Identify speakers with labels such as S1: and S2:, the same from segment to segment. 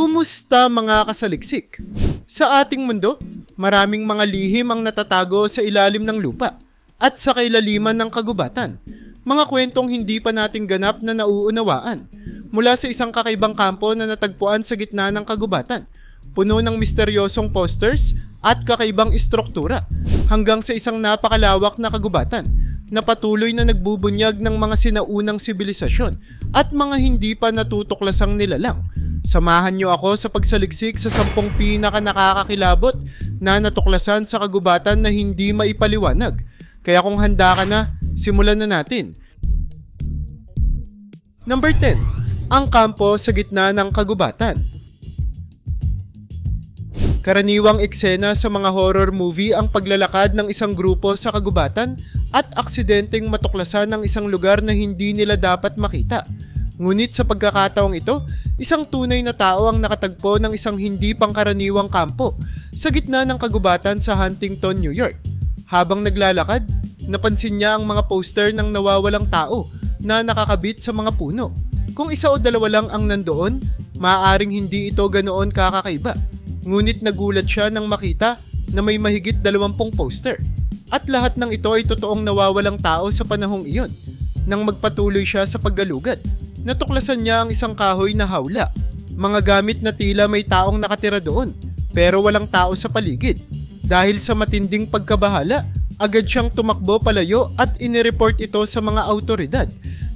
S1: Kumusta mga kasaliksik? Sa ating mundo, maraming mga lihim ang natatago sa ilalim ng lupa at sa kailaliman ng kagubatan. Mga kwentong hindi pa natin ganap na nauunawaan mula sa isang kakaibang kampo na natagpuan sa gitna ng kagubatan. Puno ng misteryosong posters at kakaibang istruktura hanggang sa isang napakalawak na kagubatan na patuloy na nagbubunyag ng mga sinaunang sibilisasyon at mga hindi pa natutuklasang nilalang. Samahan niyo ako sa pagsaliksik sa sampung pinaka nakakakilabot na natuklasan sa kagubatan na hindi maipaliwanag. Kaya kung handa ka na, simulan na natin. Number 10. Ang kampo sa gitna ng kagubatan. Karaniwang eksena sa mga horror movie ang paglalakad ng isang grupo sa kagubatan at aksidenteng matuklasan ng isang lugar na hindi nila dapat makita. Ngunit sa pagkakataong ito, isang tunay na tao ang nakatagpo ng isang hindi pangkaraniwang kampo sa gitna ng kagubatan sa Huntington, New York. Habang naglalakad, napansin niya ang mga poster ng nawawalang tao na nakakabit sa mga puno. Kung isa o dalawa lang ang nandoon, maaaring hindi ito ganoon kakakaiba. Ngunit nagulat siya nang makita na may mahigit dalawampung poster. At lahat ng ito ay totoong nawawalang tao sa panahong iyon. Nang magpatuloy siya sa paggalugad, natuklasan niya ang isang kahoy na hawla. Mga gamit na tila may taong nakatira doon, pero walang tao sa paligid. Dahil sa matinding pagkabahala, agad siyang tumakbo palayo at inireport ito sa mga autoridad.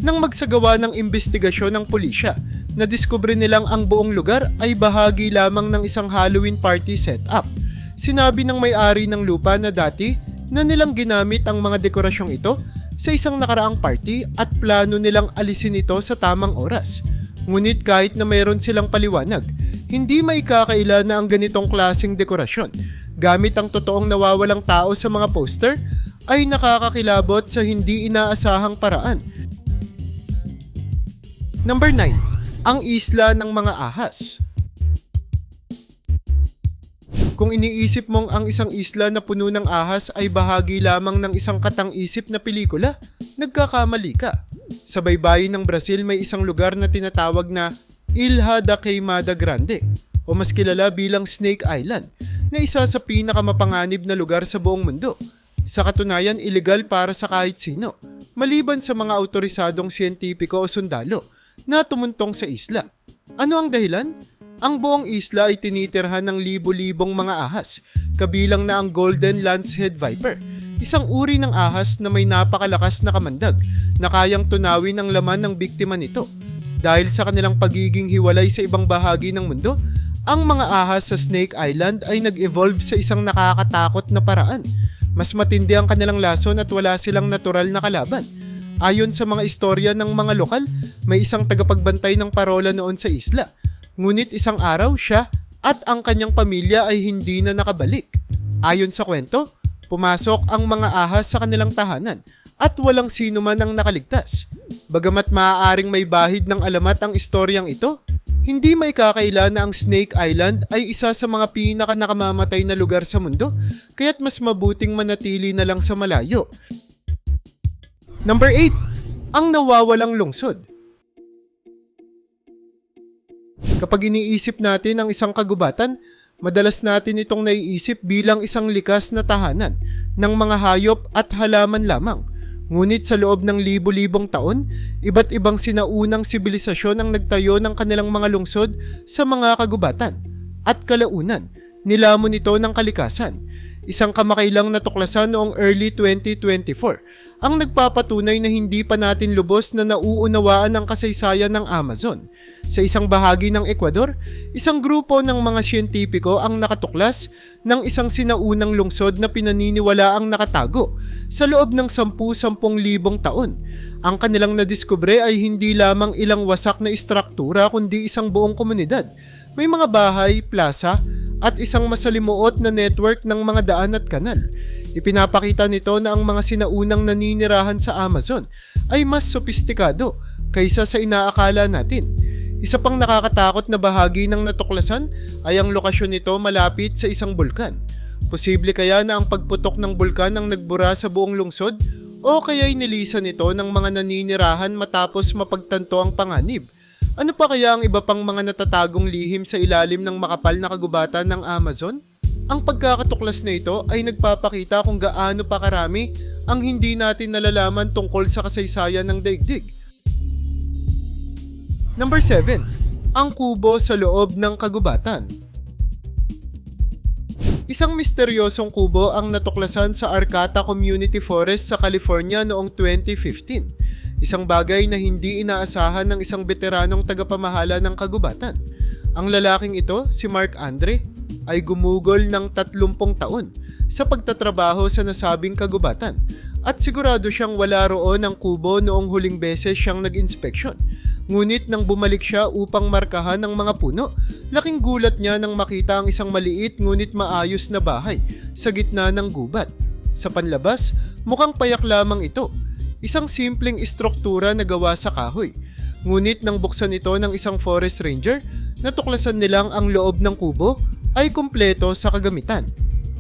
S1: Nang magsagawa ng investigasyon ng pulisya, nadiskubre nilang ang buong lugar ay bahagi lamang ng isang Halloween party setup. Sinabi ng may-ari ng lupa na dati na nilang ginamit ang mga dekorasyong ito sa isang nakaraang party at plano nilang alisin ito sa tamang oras. Ngunit kahit na mayroon silang paliwanag, hindi may kakaila na ang ganitong klaseng dekorasyon gamit ang totoong nawawalang tao sa mga poster ay nakakakilabot sa hindi inaasahang paraan. Number 9. Ang isla ng mga ahas. Kung iniisip mong ang isang isla na puno ng ahas ay bahagi lamang ng isang katang-isip na pelikula, nagkakamali ka. Sa baybayin ng Brazil may isang lugar na tinatawag na Ilha da Queimada Grande o mas kilala bilang Snake Island na isa sa pinakamapanganib na lugar sa buong mundo. Sa katunayan, illegal para sa kahit sino, maliban sa mga autorisadong siyentipiko o sundalo na tumuntong sa isla. Ano ang dahilan? Ang buong isla ay tinitirhan ng libo-libong mga ahas, kabilang na ang Golden Lancehead Viper, isang uri ng ahas na may napakalakas na kamandag na kayang tunawin ang laman ng biktima nito. Dahil sa kanilang pagiging hiwalay sa ibang bahagi ng mundo, ang mga ahas sa Snake Island ay nag-evolve sa isang nakakatakot na paraan. Mas matindi ang kanilang lason at wala silang natural na kalaban. Ayon sa mga istorya ng mga lokal, may isang tagapagbantay ng parola noon sa isla. Ngunit isang araw siya at ang kanyang pamilya ay hindi na nakabalik. Ayon sa kwento, pumasok ang mga ahas sa kanilang tahanan at walang sino man ang nakaligtas. Bagamat maaaring may bahid ng alamat ang istoryang ito, hindi may kakaila na ang Snake Island ay isa sa mga pinaka nakamamatay na lugar sa mundo, kaya't mas mabuting manatili na lang sa malayo. Number 8. Ang nawawalang lungsod. Kapag iniisip natin ang isang kagubatan, madalas natin itong naiisip bilang isang likas na tahanan ng mga hayop at halaman lamang. Ngunit sa loob ng libo-libong taon, iba't ibang sinaunang sibilisasyon ang nagtayo ng kanilang mga lungsod sa mga kagubatan. At kalaunan, nilamon ito ng kalikasan. Isang kamakailang natuklasan noong early 2024 ang nagpapatunay na hindi pa natin lubos na nauunawaan ang kasaysayan ng Amazon. Sa isang bahagi ng Ecuador, isang grupo ng mga siyentipiko ang nakatuklas ng isang sinaunang lungsod na pinaniniwala ang nakatago sa loob ng 10-10,000 taon. Ang kanilang nadiskubre ay hindi lamang ilang wasak na istruktura kundi isang buong komunidad. May mga bahay, plaza, at isang masalimuot na network ng mga daan at kanal. Ipinapakita nito na ang mga sinaunang naninirahan sa Amazon ay mas sopistikado kaysa sa inaakala natin. Isa pang nakakatakot na bahagi ng natuklasan ay ang lokasyon nito malapit sa isang bulkan. Posible kaya na ang pagputok ng bulkan ang nagbura sa buong lungsod o kaya'y nilisan nito ng mga naninirahan matapos mapagtanto ang panganib. Ano pa kaya ang iba pang mga natatagong lihim sa ilalim ng makapal na kagubatan ng Amazon? Ang pagkakatuklas na ito ay nagpapakita kung gaano pa karami ang hindi natin nalalaman tungkol sa kasaysayan ng daigdig. Number 7. Ang kubo sa loob ng kagubatan. Isang misteryosong kubo ang natuklasan sa Arcata Community Forest sa California noong 2015. Isang bagay na hindi inaasahan ng isang veteranong tagapamahala ng kagubatan. Ang lalaking ito, si Mark Andre, ay gumugol ng 30 taon sa pagtatrabaho sa nasabing kagubatan at sigurado siyang wala roon ang kubo noong huling beses siyang nag-inspeksyon. Ngunit nang bumalik siya upang markahan ng mga puno, laking gulat niya nang makita ang isang maliit ngunit maayos na bahay sa gitna ng gubat. Sa panlabas, mukhang payak lamang ito. Isang simpleng istruktura na gawa sa kahoy. Ngunit nang buksan ito ng isang forest ranger, natuklasan nilang ang loob ng kubo ay kumpleto sa kagamitan.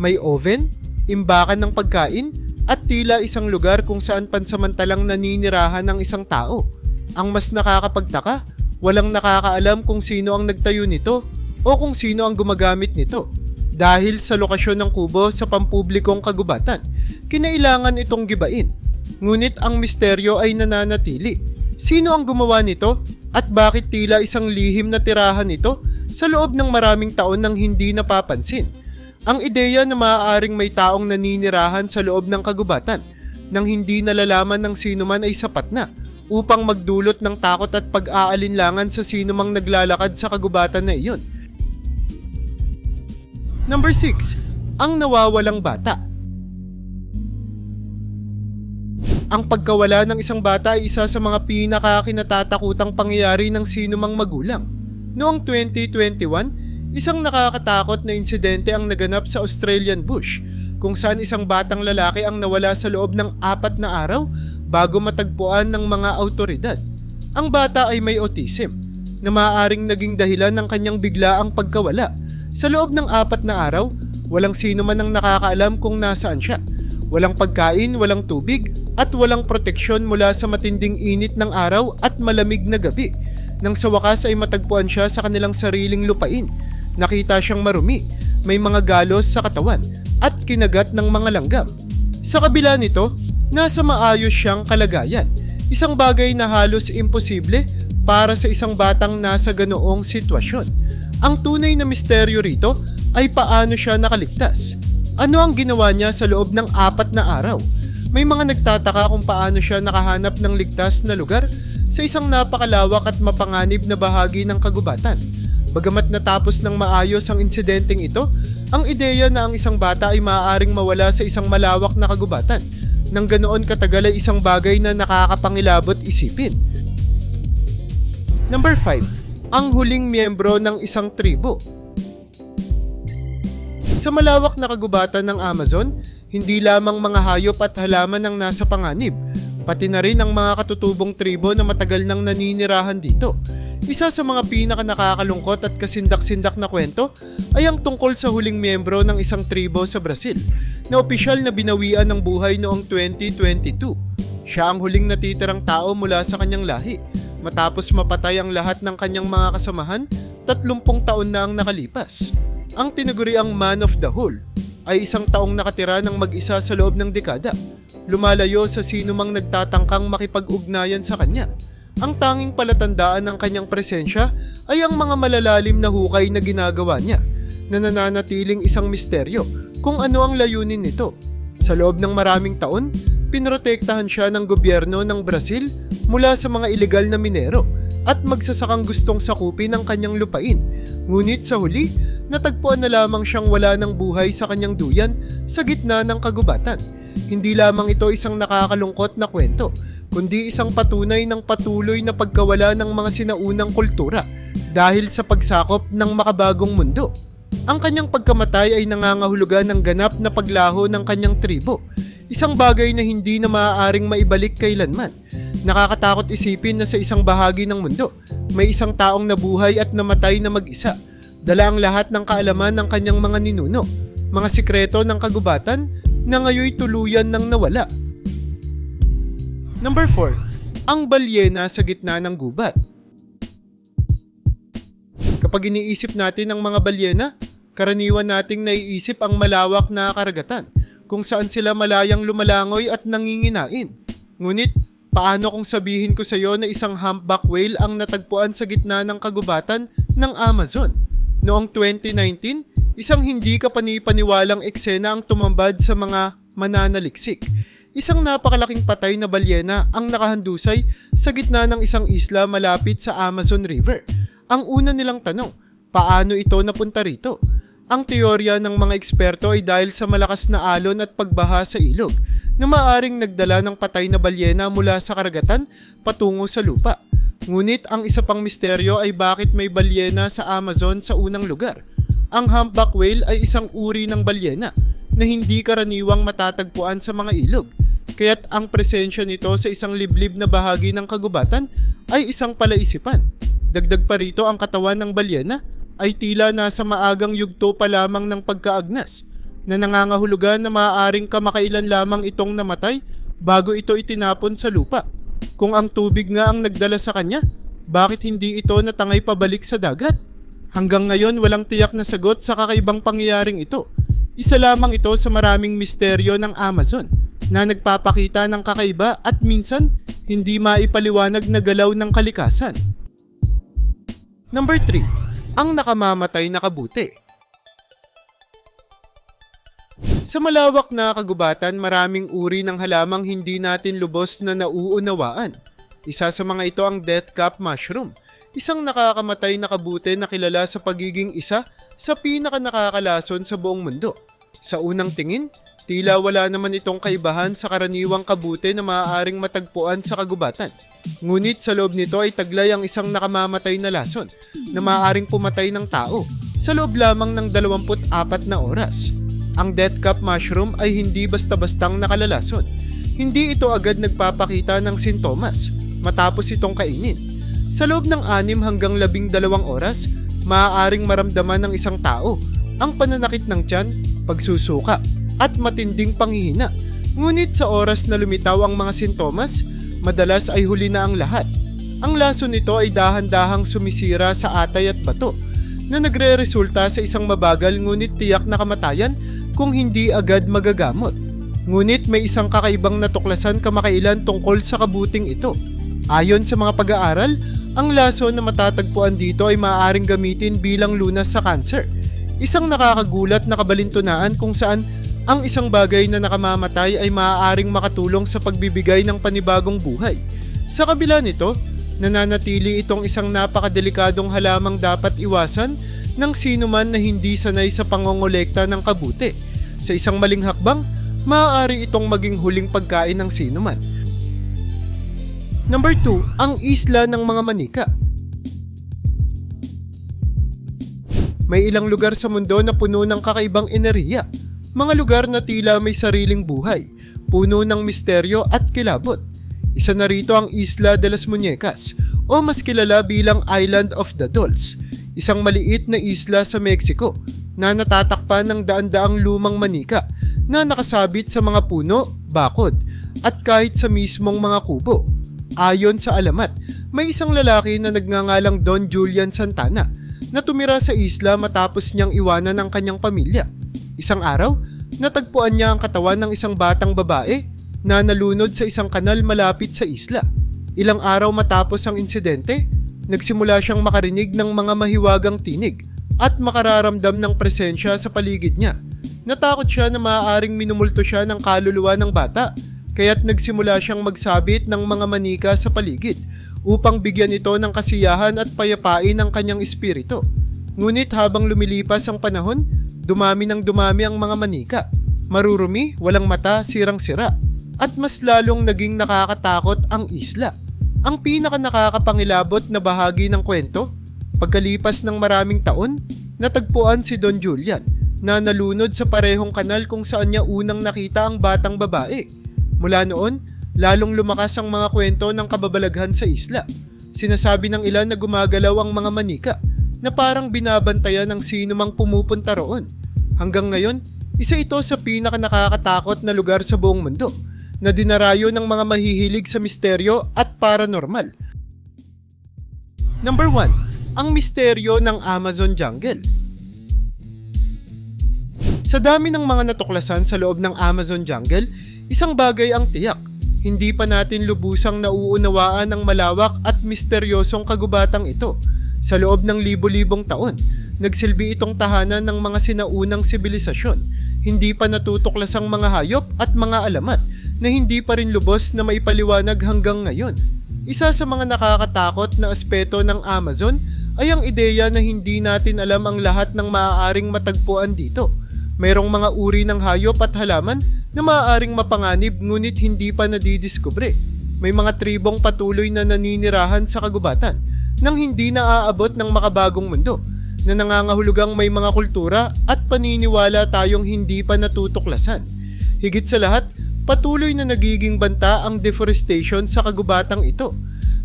S1: May oven, imbakan ng pagkain, at tila isang lugar kung saan pansamantalang naninirahan ng isang tao. Ang mas nakakapagtaka, walang nakakaalam kung sino ang nagtayo nito o kung sino ang gumagamit nito. Dahil sa lokasyon ng kubo sa pampublikong kagubatan, kinailangan itong gibain. Ngunit ang misteryo ay nananatili. Sino ang gumawa nito at bakit tila isang lihim na tirahan nito sa loob ng maraming taon nang hindi napapansin? Ang ideya na maaaring may taong naninirahan sa loob ng kagubatan nang hindi nalalaman ng sino man ay sapat na upang magdulot ng takot at pag-aalinlangan sa sino mang naglalakad sa kagubatan na iyon. Number 6. Ang nawawalang bata. Ang pagkawala ng isang bata ay isa sa mga pinakakinatatakutang pangyayari ng sino mang magulang. Noong 2021, isang nakakatakot na insidente ang naganap sa Australian bush kung saan isang batang lalaki ang nawala sa loob ng apat na araw bago matagpuan ng mga autoridad. Ang bata ay may autism na maaaring naging dahilan ng kanyang biglaang pagkawala. Sa loob ng apat na araw, walang sino man ang nakakaalam kung nasaan siya. Walang pagkain, walang tubig, at walang proteksyon mula sa matinding init ng araw at malamig na gabi. Nang sa wakas ay matagpuan siya sa kanilang sariling lupain. Nakita siyang marumi, may mga galos sa katawan, at kinagat ng mga langgam. Sa kabila nito, nasa maayos siyang kalagayan. Isang bagay na halos imposible para sa isang batang nasa ganoong sitwasyon. Ang tunay na misteryo rito ay paano siya nakaligtas. Ano ang ginawa niya sa loob ng apat na araw? May mga nagtataka kung paano siya nakahanap ng ligtas na lugar sa isang napakalawak at mapanganib na bahagi ng kagubatan. Bagamat natapos ng maayos ang insidenteng ito, ang ideya na ang isang bata ay maaaring mawala sa isang malawak na kagubatan nang ganoon katagal ay isang bagay na nakakapangilabot isipin. Number 5. Ang huling miyembro ng isang tribo. Sa malawak na kagubatan ng Amazon, hindi lamang mga hayop at halaman ang nasa panganib, pati na rin ang mga katutubong tribo na matagal nang naninirahan dito. Isa sa mga pinaka nakakalungkot at kasindak-sindak na kwento ay ang tungkol sa huling miyembro ng isang tribo sa Brazil na opisyal na binawian ng buhay noong 2022. Siya ang huling natitirang tao mula sa kanyang lahi matapos mapatay ang lahat ng kanyang mga kasamahan 30 taon na ang nakalipas. Ang tinaguriang man of the whole ay isang taong nakatira ng mag-isa sa loob ng dekada, lumalayo sa sino mang nagtatangkang makipag-ugnayan sa kanya. Ang tanging palatandaan ng kanyang presensya ay ang mga malalalim na hukay na ginagawa niya, na nananatiling isang misteryo kung ano ang layunin nito. Sa loob ng maraming taon, pinrotektahan siya ng gobyerno ng Brazil mula sa mga ilegal na minero at magsasakang gustong sakupin ang kanyang lupain. Ngunit sa huli, natagpuan na lamang siyang wala ng buhay sa kanyang duyan sa gitna ng kagubatan. Hindi lamang ito isang nakakalungkot na kwento, kundi isang patunay ng patuloy na pagkawala ng mga sinaunang kultura dahil sa pagsakop ng makabagong mundo. Ang kanyang pagkamatay ay nangangahulugan ng ganap na paglaho ng kanyang tribo, isang bagay na hindi na maaaring maibalik kailanman. Nakakatakot isipin na sa isang bahagi ng mundo, may isang taong nabuhay at namatay na mag-isa. Dala ang lahat ng kaalaman ng kanyang mga ninuno, mga sikreto ng kagubatan na ngayoy tuluyan ng nawala. Number 4. Ang balyena sa gitna ng gubat. Kapag iniisip natin ang mga balyena, karaniwan nating naiisip ang malawak na karagatan kung saan sila malayang lumalangoy at nanginginain. Ngunit, paano kung sabihin ko sa iyo na isang humpback whale ang natagpuan sa gitna ng kagubatan ng Amazon? Noong 2019, isang hindi kapanipaniwalang eksena ang tumambad sa mga mananaliksik. Isang napakalaking patay na balyena ang nakahandusay sa gitna ng isang isla malapit sa Amazon River. Ang una nilang tanong, paano ito napunta rito? Ang teorya ng mga eksperto ay dahil sa malakas na alon at pagbaha sa ilog na maaring nagdala ng patay na balyena mula sa karagatan patungo sa lupa. Ngunit ang isa pang misteryo ay bakit may balyena sa Amazon sa unang lugar. Ang humpback whale ay isang uri ng balyena na hindi karaniwang matatagpuan sa mga ilog. Kaya't ang presensya nito sa isang liblib na bahagi ng kagubatan ay isang palaisipan. Dagdag pa rito ang katawan ng balyena ay tila nasa maagang yugto pa lamang ng pagkaagnas na nangangahulugan na maaaring kamakailan lamang itong namatay bago ito itinapon sa lupa. Kung ang tubig nga ang nagdala sa kanya, bakit hindi ito natangay pabalik sa dagat? Hanggang ngayon walang tiyak na sagot sa kakaibang pangyayaring ito. Isa lamang ito sa maraming misteryo ng Amazon na nagpapakita ng kakaiba at minsan hindi maipaliwanag na galaw ng kalikasan. Number 3. Ang nakamamatay na kabuti. Sa malawak na kagubatan, maraming uri ng halamang hindi natin lubos na nauunawaan. Isa sa mga ito ang death cap mushroom, isang nakakamatay na kabuti na kilala sa pagiging isa sa pinaka nakakalason sa buong mundo. Sa unang tingin, tila wala naman itong kaibahan sa karaniwang kabute na maaaring matagpuan sa kagubatan. Ngunit sa loob nito ay taglay ang isang nakamamatay na lason na maaaring pumatay ng tao sa loob lamang ng 24 na oras. Ang death cap mushroom ay hindi basta-bastang nakalalason. Hindi ito agad nagpapakita ng sintomas matapos itong kainin. Sa loob ng 6 hanggang 12 oras, maaaring maramdaman ng isang tao ang pananakit ng tiyan, pagsusuka, at matinding panghihina. Ngunit sa oras na lumitaw ang mga sintomas, madalas ay huli na ang lahat. Ang laso nito ay dahan-dahang sumisira sa atay at bato na nagre-resulta sa isang mabagal ngunit tiyak na kamatayan kung hindi agad magagamot. Ngunit may isang kakaibang natuklasan kamakailan tungkol sa kabuting ito. Ayon sa mga pag-aaral, ang laso na matatagpuan dito ay maaaring gamitin bilang lunas sa cancer. Isang nakakagulat na kabalintunaan kung saan ang isang bagay na nakamamatay ay maaaring makatulong sa pagbibigay ng panibagong buhay. Sa kabila nito, nananatili itong isang napakadelikadong halamang dapat iwasan ng sino man na hindi sanay sa pangongolekta ng kabute. Sa isang maling hakbang, maaari itong maging huling pagkain ng sino man. Number 2, ang isla ng mga manika. May ilang lugar sa mundo na puno ng kakaibang enerhiya. Mga lugar na tila may sariling buhay, puno ng misteryo at kilabot. Isa na rito ang Isla de las Muñecas o mas kilala bilang Island of the Dolls, isang maliit na isla sa Mexico na natatakpan ng daan-daang lumang manika na nakasabit sa mga puno, bakod, at kahit sa mismong mga kubo. Ayon sa alamat, may isang lalaki na nagngangalang Don Julian Santana na tumira sa isla matapos niyang iwanan ang kanyang pamilya. Isang araw, natagpuan niya ang katawan ng isang batang babae na nalunod sa isang kanal malapit sa isla. Ilang araw matapos ang insidente, nagsimula siyang makarinig ng mga mahiwagang tinig at makararamdam ng presensya sa paligid niya. Natakot siya na maaaring minumulto siya ng kaluluwa ng bata, kaya't nagsimula siyang magsabit ng mga manika sa paligid upang bigyan ito ng kasiyahan at payapain ang kanyang espiritu. Ngunit habang lumilipas ang panahon, dumami ng dumami ang mga manika. Marurumi, walang mata, sirang-sira, at mas lalong naging nakakatakot ang isla. Ang pinaka nakakapangilabot na bahagi ng kwento, pagkalipas ng maraming taon, natagpuan si Don Julian na nalunod sa parehong kanal kung saan niya unang nakita ang batang babae. Mula noon, lalong lumakas ang mga kwento ng kababalaghan sa isla. Sinasabi ng ilan na gumagalaw ang mga manika na parang binabantayan ng sino mang pumupunta roon. Hanggang ngayon, isa ito sa pinaka nakakatakot na lugar sa buong mundo na dinarayo ng mga mahihilig sa misteryo at paranormal. Number 1. ang misteryo ng Amazon Jungle. Sa dami ng mga natuklasan sa loob ng Amazon Jungle, isang bagay ang tiyak. Hindi pa natin lubusang nauunawaan ang malawak at misteryosong kagubatang ito. Sa loob ng libo-libong taon, nagsilbi itong tahanan ng mga sinaunang sibilisasyon. Hindi pa natutuklas ang mga hayop at mga alamat na hindi pa rin lubos na maipaliwanag hanggang ngayon. Isa sa mga nakakatakot na aspeto ng Amazon ay ang ideya na hindi natin alam ang lahat ng maaaring matagpuan dito. Mayroong mga uri ng hayop at halaman na maaaring mapanganib ngunit hindi pa nadidiskubre. May mga tribong patuloy na naninirahan sa kagubatan nang hindi naaabot ng makabagong mundo na nangangahulugang may mga kultura at paniniwala tayong hindi pa natutuklasan. Higit sa lahat, patuloy na nagiging banta ang deforestation sa kagubatang ito.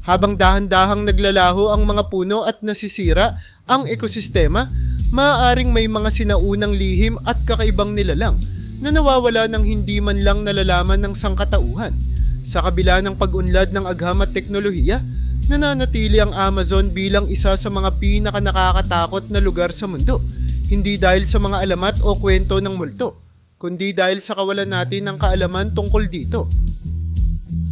S1: Habang dahan-dahang naglalaho ang mga puno at nasisira ang ekosistema, maaaring may mga sinaunang lihim at kakaibang nilalang na nawawala ng hindi man lang nalalaman ng sangkatauhan. Sa kabila ng pag-unlad ng agham at teknolohiya, nananatili ang Amazon bilang isa sa mga pinaka nakakatakot na lugar sa mundo. Hindi dahil sa mga alamat o kwento ng multo, kundi dahil sa kawalan natin ng kaalaman tungkol dito.